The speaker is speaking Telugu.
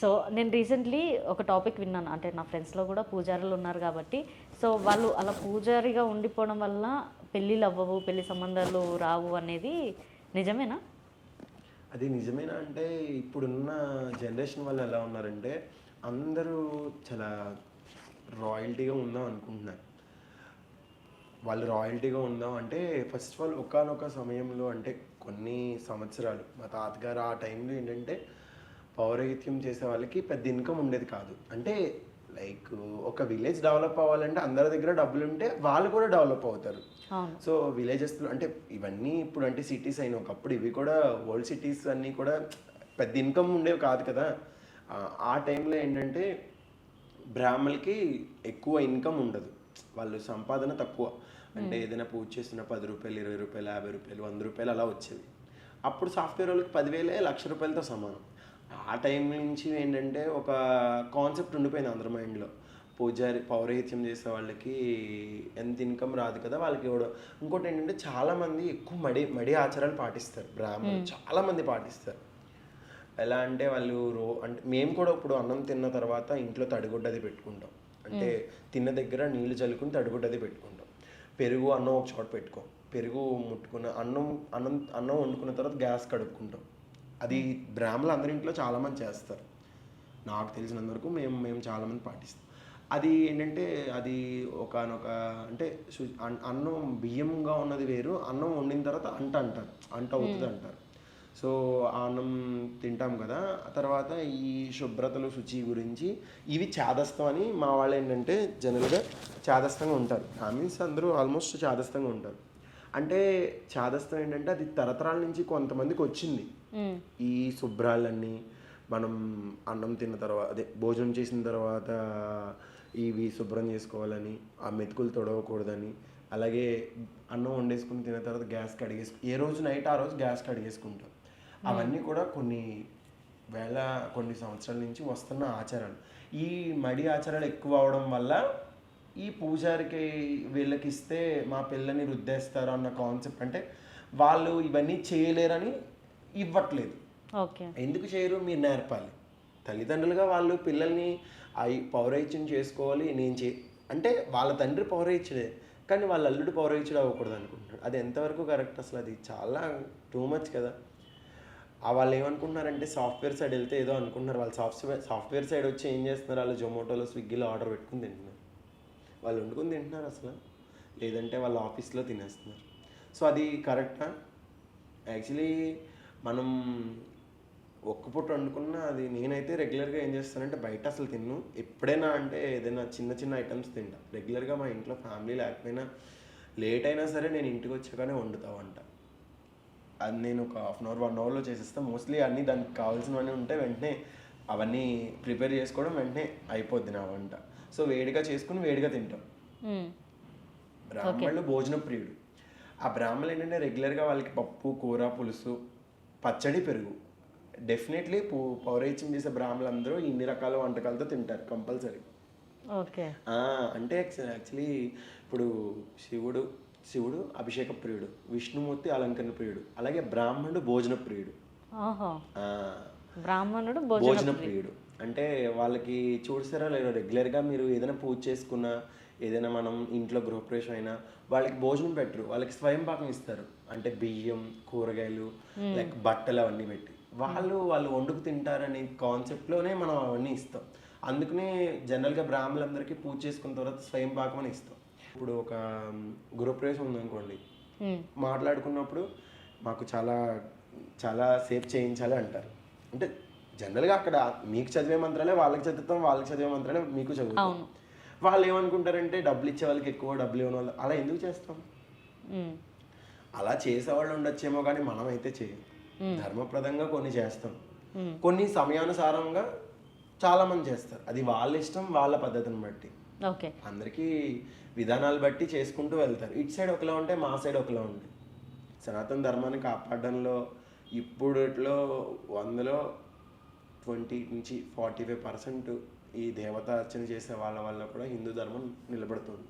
సో నేను రీసెంట్లీ ఒక టాపిక్ విన్నాను. అంటే నా ఫ్రెండ్స్లో కూడా పూజారులు ఉన్నారు కాబట్టి. సో వాళ్ళు అలా పూజారిగా ఉండిపోవడం వల్ల పెళ్ళిళ్ళు అవ్వవు పెళ్ళి సంబంధాలు రావు అనేది నిజమేనా? అది నిజమేనా అంటే ఇప్పుడున్న జనరేషన్ వాళ్ళు ఎలా ఉన్నారంటే అందరూ చాలా రాయల్టీగా ఉందాం అనుకుంటున్నారు. వాళ్ళు రాయల్టీగా ఉందాం అంటే ఫస్ట్ ఆఫ్ ఆల్ ఒకనొక సమయంలో అంటే కొన్ని సంవత్సరాలు మా తాతగారు ఆ టైంలో ఏంటంటే పౌరహిత్యం చేసే వాళ్ళకి పెద్ద ఇన్కమ్ ఉండేది కాదు. అంటే లైక్ ఒక విలేజ్ డెవలప్ అవ్వాలంటే అందరి దగ్గర డబ్బులు ఉంటే వాళ్ళు కూడా డెవలప్ అవుతారు. సో విలేజెస్లో అంటే ఇవన్నీ ఇప్పుడు అంటే సిటీస్ అయిన ఒకప్పుడు ఇవి కూడా ఓల్డ్ సిటీస్ అన్నీ కూడా పెద్ద ఇన్కమ్ ఉండేవి కాదు కదా. ఆ- ఆ టైంలో ఏంటంటే బ్రాహ్మణులకి ఎక్కువ ఇన్కమ్ ఉండదు. వాళ్ళు సంపాదన తక్కువ. అంటే ఏదైనా పూజ చేసిన పది రూపాయలు ఇరవై రూపాయలు యాభై రూపాయలు వంద రూపాయలు అలా వచ్చేవి. అప్పుడు సాఫ్ట్వేర్ వాళ్ళకి పదివేలే లక్ష రూపాయలతో సమానం. ఆ టైం నుంచి ఏంటంటే ఒక కాన్సెప్ట్ ఉండిపోయింది అందరి మైండ్లో పూజారి పౌరహిత్యం చేసే వాళ్ళకి ఎంత ఇన్కమ్ రాదు కదా వాళ్ళకి ఇవ్వడం ఇంకోటి ఏంటంటే చాలా మంది ఎక్కువ మడి మడి ఆచారాలు పాటిస్తారు. బ్రాహ్మణులు చాలా మంది పాటిస్తారు. ఎలా అంటే వాళ్ళు రో అంటే మేము కూడా ఇప్పుడు అన్నం తిన్న తర్వాత ఇంట్లో తడిగుడ్డది పెట్టుకుంటాం. అంటే తిన్న దగ్గర నీళ్ళు చల్లుకుని తడిగుడ్డది పెట్టుకుంటాం. పెరుగు అన్నం ఒక చోట పెట్టుకో. పెరుగు ముట్టుకున్న అన్నం అన్నం అన్నం వండుకున్న తర్వాత గ్యాస్ కడుక్కుంటాం. అది బ్రాహ్మణులు అందరి ఇంట్లో చాలామంది చేస్తారు. నాకు తెలిసినంత వరకు మేము మేము చాలామంది పాటిస్తాం. అది ఏంటంటే అది ఒకనొక అంటే అన్నం బియ్యంగా ఉన్నది వేరు అన్నం వండిన తర్వాత అంట అంటారు. అంట అవుతుంది అంటారు. సో ఆ అన్నం తింటాం కదా. ఆ తర్వాత ఈ శుభ్రతలు శుచి గురించి ఇవి చాదస్తం అని మా వాళ్ళు ఏంటంటే జనరల్గా చాదస్తంగా ఉంటారు. బ్రాహ్మిన్స్ అందరూ ఆల్మోస్ట్ చాదస్తంగా ఉంటారు. అంటే చాదస్తం ఏంటంటే అది తరతరాల నుంచి కొంతమందికి వచ్చింది. ఈ శుభ్రాలన్నీ మనం అన్నం తిన్న తర్వాత అదే భోజనం చేసిన తర్వాత ఇవి శుభ్రం చేసుకోవాలని ఆ మెతుకులు తొడవకూడదని అలాగే అన్నం వండేసుకుని తిన్న తర్వాత గ్యాస్ కడిగేసుకు ఏ రోజు నైట్ ఆ రోజు గ్యాస్ కడిగేసుకుంటాం. అవన్నీ కూడా కొన్ని వేల కొన్ని సంవత్సరాల నుంచి వస్తున్న ఆచారాలు. ఈ మడి ఆచారాలు ఎక్కువ అవడం వల్ల ఈ పూజారికి వీళ్ళకి ఇస్తే మా పిల్లని రుద్దేస్తారు అన్న కాన్సెప్ట్ అంటే వాళ్ళు ఇవన్నీ చేయలేరని ఇవ్వట్లేదు. ఓకే. ఎందుకు చేయరు? మీరు నేర్పాలి. తల్లిదండ్రులుగా వాళ్ళు పిల్లల్ని అయి పౌరహిత్యం చేసుకోవాలి నేను చే అంటే వాళ్ళ తండ్రి పౌరహిత్యుడే కానీ వాళ్ళ అల్లుడు పౌరహిత్యుడు అవ్వకూడదు అనుకుంటున్నాడు అది ఎంతవరకు కరెక్ట్ అసలు? అది చాలా టూ మచ్ కదా. ఆ వాళ్ళు ఏమనుకుంటున్నారంటే సాఫ్ట్వేర్ సైడ్ వెళ్తే ఏదో అనుకుంటున్నారు. వాళ్ళు సాఫ్ట్వేర్ సాఫ్ట్వేర్ సైడ్ వచ్చి ఏం చేస్తున్నారు? వాళ్ళు జొమాటోలో స్విగ్గీలో ఆర్డర్ పెట్టుకుని తింటున్నారు. వాళ్ళు వండుకుని తింటున్నారు అసలు. లేదంటే వాళ్ళ ఆఫీస్లో తినేస్తున్నారు. సో అది కరెక్టా? యాక్చువల్లీ మనం ఒక్క పూట వండుకున్నా అది నేనైతే రెగ్యులర్గా ఏం చేస్తానంటే బయట అసలు తిన్ను. ఎప్పుడైనా అంటే ఏదైనా చిన్న చిన్న ఐటమ్స్ తింటా. రెగ్యులర్గా మా ఇంట్లో ఫ్యామిలీ లేకపోయినా లేట్ అయినా సరే నేను ఇంటికి వచ్చాకనే వండుతా వంట. అది నేను ఒక హాఫ్ అన్ అవర్ వన్ అవర్లో చేసేస్తాను మోస్ట్లీ అన్నీ దానికి కావాల్సినవన్నీ ఉంటే వెంటనే అవన్నీ ప్రిపేర్ చేసుకోవడం వెంటనే అయిపోద్ది నా వంట. సో వేడిగా చేసుకుని వేడిగా తింటాం. బ్రాహ్మణులు భోజన ప్రియుడు. ఆ బ్రాహ్మణులు ఏంటంటే రెగ్యులర్గా వాళ్ళకి పప్పు కూర పులుసు పచ్చడి పెరుగు. డెఫినెట్లీ పూ పౌరహిత్యం చేసే బ్రాహ్మణులు అందరూ ఇన్ని రకాల వంటకాలతో తింటారు కంపల్సరీ. ఓకే. అంటే యాక్చువల్లీ ఇప్పుడు శివుడు శివుడు అభిషేక ప్రియుడు విష్ణుమూర్తి అలంకరణ ప్రియుడు అలాగే బ్రాహ్మణుడు భోజన ప్రియుడు. బ్రాహ్మణుడు భోజన ప్రియుడు. అంటే వాళ్ళకి చూసారా లేదు రెగ్యులర్గా మీరు ఏదైనా పూజ చేసుకున్నా ఏదైనా మనం ఇంట్లో గృహప్రవేశం అయినా వాళ్ళకి భోజనం పెట్టరు. వాళ్ళకి స్వయం పాకం ఇస్తారు. అంటే బియ్యం కూరగాయలు లైక్ బట్టలు అవన్నీ పెట్టి. వాళ్ళు వాళ్ళు వండుకు తింటారనే కాన్సెప్ట్లోనే మనం అవన్నీ ఇస్తాం. అందుకనే జనరల్గా బ్రాహ్మణులందరికీ పూజ చేసుకున్న తర్వాత స్వయం పాకం అని ఇస్తాం. ఇప్పుడు ఒక గృహప్రవేశం ఉందనుకోండి. మాట్లాడుకున్నప్పుడు మాకు చాలా చాలా సేఫ్ చేయించాలి అంటారు. అంటే జనరల్గా అక్కడ మీకు చదివే మంత్రాలే వాళ్ళకి చదువుతాం వాళ్ళకి చదివే మంత్రాలే మీకు చదువుతాం. వాళ్ళు ఏమనుకుంటారంటే డబ్బులు ఇచ్చే వాళ్ళకి ఎక్కువ డబ్బులు ఇవ్వని వాళ్ళు అలా ఎందుకు చేస్తాం. అలా చేసేవాళ్ళు ఉండొచ్చేమో కానీ మనం అయితే చేయం ధర్మప్రదంగా కొన్ని చేస్తాం. కొన్ని సమయానుసారంగా చాలా మంది చేస్తారు. అది వాళ్ళ ఇష్టం వాళ్ళ పద్ధతిని బట్టి. ఓకే. అందరికీ విధానాలు బట్టి చేసుకుంటూ వెళ్తారు. ఇటు సైడ్ ఒకలా ఉంటే మా సైడ్ ఒకలా ఉంటుంది సనాతన ధర్మాన్ని కాపాడడంలో ఇప్పుడులో వందలో ట్వంటీ నుంచి ఫార్టీ ఫైవ్ పర్సెంట్ ఈ దేవత అర్చన చేసే వాళ్ళ వల్ల కూడా హిందూ ధర్మం నిలబడుతుంది.